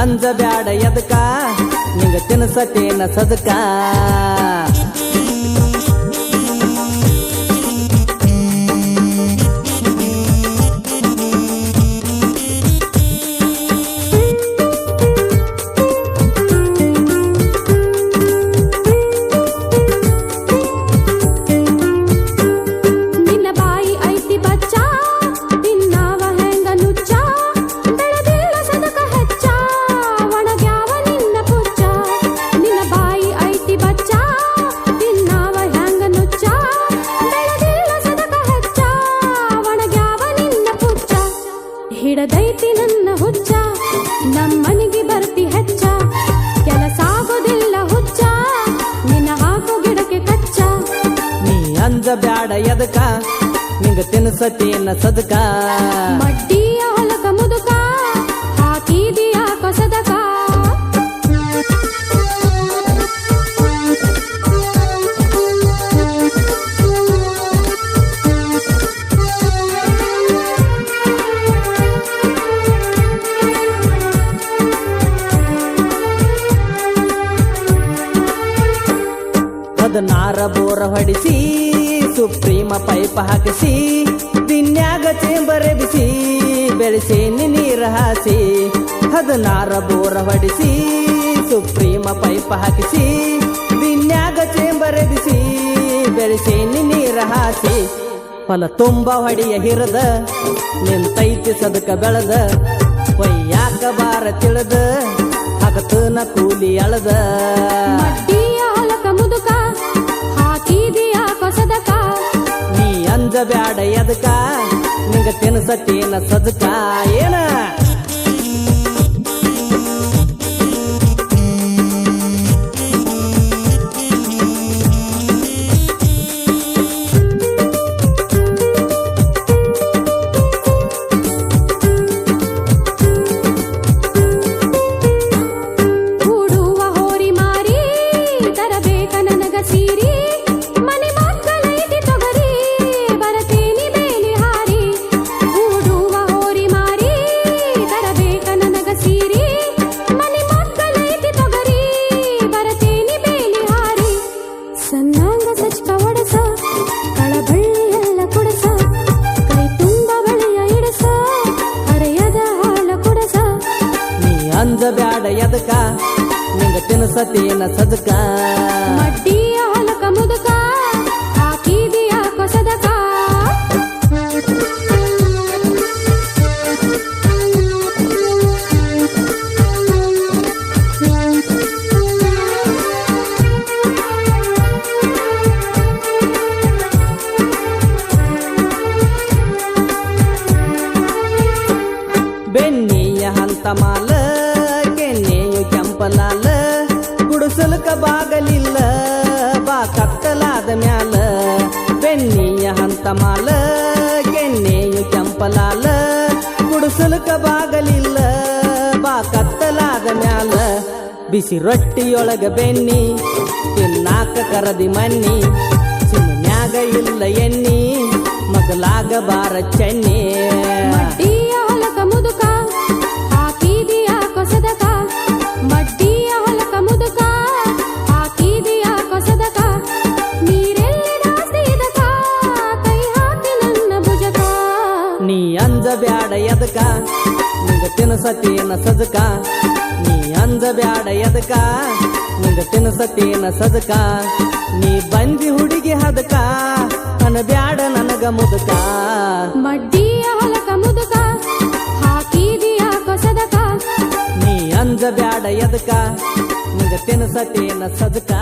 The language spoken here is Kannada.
ಅಂಜ ಬ್ಯಾಡ ಎದಕ? ನಿಂಗ ತಿನ್ಸತೇನ ಸದಕ? ಬ್ಯಾಡ ಎದಕ? ನಿಂಗ ತಿನ್ಸತೇನ ಸದಕ? ಮಡ್ಡಿಯ ಹೊಲಕ ಮುದುಕ ಹಾಕಿದೀಯ ಕಸದಕ? ನಾರ ಬೋರ ಹೊಡಿಸಿ ಸುಪ್ರೀಮ ಪೈಪ ಹಾಕಿಸಿ ದಿನ್ಯಾಗ ಚೇಂಬರ್ ಬಿಸಿ ಬೆಳೆಸೇನಿ ನೀರ ಹಾಸಿ, ಹದಿನಾರ ಬೋರ ಹೊಡಿಸಿ, ಸುಪ್ರೀಮ ಪೈಪ ಹಾಕಿಸಿ ದಿನ್ಯಾಗ ಚೇಂಬರ್ ಬಿಸಿ ಬೆಳೆಸೇನಿ ನೀರ ಹಾಸಿ. ಹೊಲ ತುಂಬ ಹೊಡಿಯ ಹಿರದ, ನಿಂತೈತಿ ಸದಕ ಬೆಳದ ಒಯ್ಯಾಕ ಬಾರ ತಿಳಿದ, ಹಗತನ ಕೂಲಿ ಅಳದ. ಅಂಜ ಬ್ಯಾಡ ಎದಕ ನಿಂಗ ತಿನ್ಸತೇನ ಸದಕ? ಏನ? ಸಣ್ಣಂಗ ಸಚ್ಕ ಒಡಸ ಕಳಬಳ್ಳಿ ಎಲ್ಲ ಕುಡಸ ಕೈ ತುಂಬ ಬಳೆಯ ಇಡಸ ಹರೆಯದ ಹಾಲ ಕುಡಸ ನೀ ಅಂಜ ಬ್ಯಾಡ ಎದಕ ನಿಂಗ ತಿನ್ಸತೇನ ಸದಕ ಮಡ್ಡಿಯ ಚಂಪಲಾಲ ಕೆನ್ನೆಯು ಕೆಂಪಲಾಲ ಗುಡಿಸಲಕ ಬಾಗಲಿಲ್ಲ, ಬಾ ಕತ್ತಲಾದ ಮ್ಯಾಲ. ಬಿಸಿ ರೊಟ್ಟಿಯೊಳಗ ಬೆನ್ನಿ ತಿನ್ನಾಕ ಕರದಿ ಮನ್ನಿ ಸುಮ್ಮನ್ಯಾಗ ಇಲ್ಲ ಎನ್ನಿ ಮಗಲಾಗ ಬಾರ ಚೆನ್ನಿ ಅಂಜ ಬ್ಯಾಡ ಎದಕ? ನಿಂಗ ಏನ ಸದಕ? ನೀ ಅಂಜ ಬ್ಯಾಡ ಎದಕ? ನಿಂಗ ತಿನ್ಸತೇನ ಸದಕ? ನೀ ಬಂದಿ ಹುಡುಗಿ ಹದಕ? ಅನ ಬ್ಯಾಡ ನನಗ ಮುದಕ. ಮಡ್ಡಿಯ ಹೊಲಕ ಮುದುಕ ಹಾಕಿದಿಯ ಕೊಸದಕ. ನೀ ಅಂಜ ಬ್ಯಾಡ ಎದಕ? ನಿಂಗ ತಿನ್ಸತೇನ ಸದಕ.